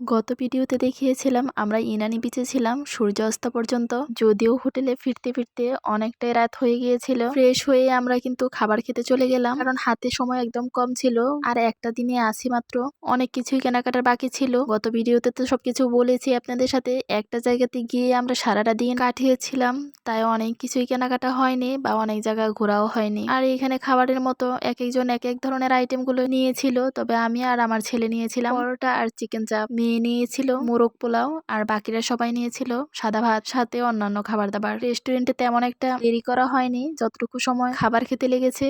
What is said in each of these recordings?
গত ভিডিওতে দেখিয়েছিলাম আমরা ইনানি বিচে ছিলাম, সূর্যাস্ত পর্যন্ত। যদিও হোটেলে ফিরতে ফিরতে অনেকটাই রাত হয়ে গিয়েছিল। ফ্রেশ হয়ে আমরা কিন্তু খাবার খেতে চলে গেলাম। কারণ হাতে সময় একদম কম ছিল। আর একটা দিনে আসি মাত্র। অনেক কিছুই কেনাকাটার বাকি ছিল। গত ভিডিওতে তো সবকিছু বলেছি আপনাদের সাথে। একটা জায়গাতে গিয়ে আমরা সারাটা দিন কাটিয়েছিলাম। তাই অনেক কিছুই কেনাকাটা হয়নি বা অনেক জায়গা ঘোরাও হয়নি। আর এখানে খাবারের মতো এক একজন এক এক ধরনের আইটেমগুলো নিয়েছিল। তবে আমি আর আমার ছেলে নিয়েছিলাম। পরোটা আর চিকেন চাপ মেয়ে নিয়েছিল মোরগ পোলাও আর বাকিরা সবাই নিয়েছিল সাদা ভাত সাথে অন্যান্য খাবার দাবার রেস্টুরেন্টে তেমন একটা দেরি করা হয়নি, যতটুকু সময় খাবার খেতে লেগেছে।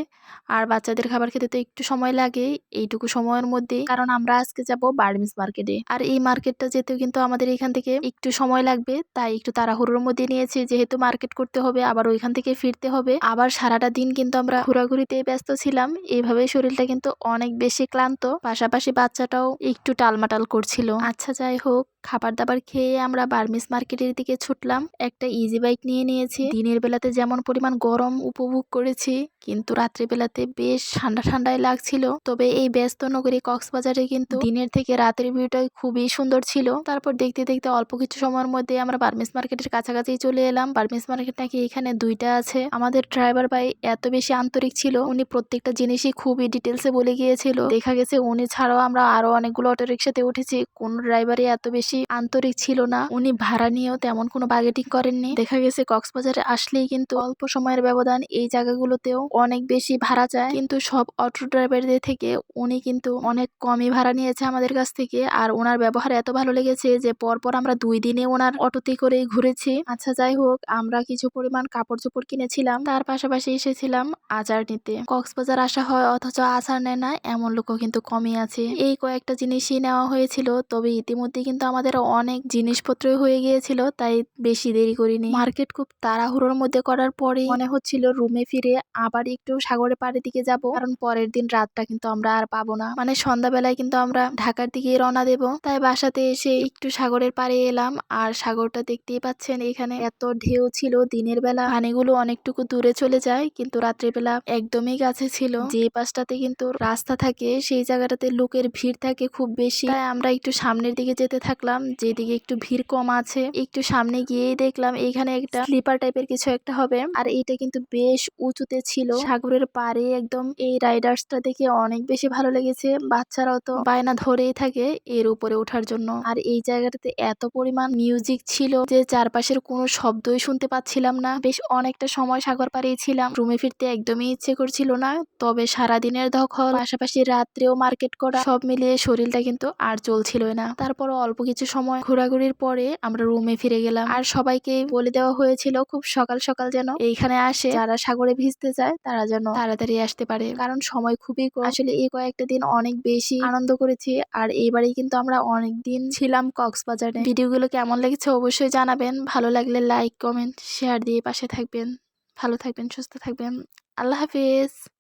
আর বাচ্চাদের খাবার খেতে তো একটু সময় লাগে, এইটুকু সময়ের মধ্যে কারণ আমরা আজকে যাব বার্মিস মার্কেটে আর এই মার্কেটটা যেতেও কিন্তু আমাদের এখান থেকে একটু সময় লাগবে, তাই একটু তাড়াহুড়োর মধ্যে নিয়েছি। যেহেতু মার্কেট করতে হবে, আবার ওইখান থেকে ফিরতে হবে। আবার সারাটা দিন কিন্তু আমরা ঘোরাঘুরিতে ব্যস্ত ছিলাম। এইভাবে শরীরটা কিন্তু অনেক বেশি ক্লান্ত। পাশাপাশি বাচ্চাটাও একটু টালমাটাল করছিল। আচ্ছা যাই হোক খাবার দাবার খেয়ে আমরা বার্মিস মার্কেটের দিকে ছুটলাম। একটা ইজি বাইক নিয়ে নিয়েছি। দিনের বেলাতে যেমন পরিমাণ গরম উপভোগ করেছি, কিন্তু রাত্রিবেলাতে বেশ ঠান্ডা ঠান্ডাই লাগছিল। তবে এই ব্যস্ত নগরী কক্সবাজারে কিন্তু দিনের থেকে রাতের ভিউটাই খুবই সুন্দর ছিল। তারপর দেখতে দেখতে অল্প কিছু সময়ের মধ্যে আমরা বার্মিস মার্কেটের কাছাকাছি চলে এলাম। বার্মিস মার্কেট নাকি এখানে দুইটা আছে। আমাদের ড্রাইভার ভাই এত বেশি আন্তরিক ছিল, উনি প্রত্যেকটা জিনিসই খুবই ডিটেলসে বলে গিয়েছিল। দেখা গেছে, উনি ছাড়াও আমরা আরও অনেকগুলো অটোরিক্সাতে উঠেছি। কোন ড্রাইভারই এত বেশি আন্তরিক ছিল না। উনি ভাড়া নিয়েও তেমন কোনো বার্গেটিং করেননি। দেখা গেছে কক্সবাজারে আসলেই কিন্তু অল্প সময়ের ব্যবধান এই জায়গাগুলোতেও অনেক বেশি ভাড়া চায় কিন্তু সব অটো ড্রাইভারদের থেকে উনি কিন্তু অনেক কমই ভাড়া নিয়েছে আমাদের কাছ থেকে। আর ওনার ব্যবহার এত ভালো লেগেছে যে পরপর আমরা দুই দিনে ওনার অটোতে করেই ঘুরেছি। আচ্ছা যাই হোক, আমরা কিছু পরিমাণ কাপড় চোপড় কিনেছিলাম। তার পাশাপাশি এসেছিলাম আচার নিতে। কক্সবাজার আসা হয়, অথচ আচার নেয় না, এমন লোকও কিন্তু কমই আছে। এই কয়েকটা জিনিসই নেওয়া হয়েছিল, তবে ইতিমধ্যে কিন্তু আমাদের অনেক জিনিসপত্র হয়ে গিয়েছিল, তাই বেশি দেরি করিনি। মার্কেট খুব তাড়াহুড়োর মধ্যে করার পরে মনে হচ্ছিল রুমে ফিরে আবার একটু সাগরের পাড়ের দিকে যাব, কারণ পরের দিন রাতটা কিন্তু আমরা আর পাবো না। মানে সন্ধ্যাবেলায় কিন্তু আমরা ঢাকার দিকে রওনা দেব। তাই বাসাতে এসে একটু সাগরের পাড়ে এলাম, আর সাগরটা দেখতেই পাচ্ছেন এখানে এত ঢেউ ছিল দিনের বেলা। পানিগুলো অনেকটুকু দূরে চলে যায়, কিন্তু রাত্রিবেলা একদমই কাছে ছিল। যে পাশটাতে কিন্তু রাস্তা থাকে, সেই জায়গাটাতে লোকের ভিড় থাকে খুব বেশি। তাই আমরা একটু সামনের দিকে যেতে থাকলাম, যেদিকে একটু ভিড় কম আছে, একটু সামনে গিয়েই দেখলাম এখানে একটা স্লিপার টাইপের কিছু একটা হবে। আর এটা কিন্তু বেশ উঁচুতে ছিল। সাগরের পারে একদম এই রাইডার্সটা দেখে অনেক বেশি ভালো লেগেছে। বাচ্চারাও তো বায়না ধরেই থাকে এর উপরে ওঠার জন্য। আর এই জায়গাটাতে এত পরিমাণ মিউজিক ছিল যে চারপাশের কোনো শব্দই শুনতে পাচ্ছিলাম না। বেশ অনেকটা সময় সাগর পাড়েই ছিলাম। রুমে ফিরতে একদমই ইচ্ছে করছিল না। তবে সারাদিনের দখল, পাশাপাশি রাত্রেও মার্কেট করা, সব মিলিয়ে শরীরটা কিন্তু আর চলছিল না। তারপর অল্প কিছু সময় ঘোরাঘুরির পরে আমরা রুমে ফিরে গেলাম। আর সবাইকে বলে দেওয়া হয়েছিল, খুব সকাল সকাল যেন এইখানে আসে। যারা সাগরে ভিজতে যায় তারা যেন তাড়াতাড়ি আসতে পারে। কারণ সময় খুবই। আসলে এই কয়েকটা দিন অনেক বেশি আনন্দ করেছি। আর এইবারেই কিন্তু আমরা অনেক দিন ছিলাম কক্সবাজারে। ভিডিওগুলো কেমন লেগেছে অবশ্যই জানাবেন। ভালো লাগলে লাইক কমেন্ট শেয়ার দিয়ে পাশে থাকবেন। ভালো থাকবেন, সুস্থ থাকবেন। আল্লাহ হাফিজ।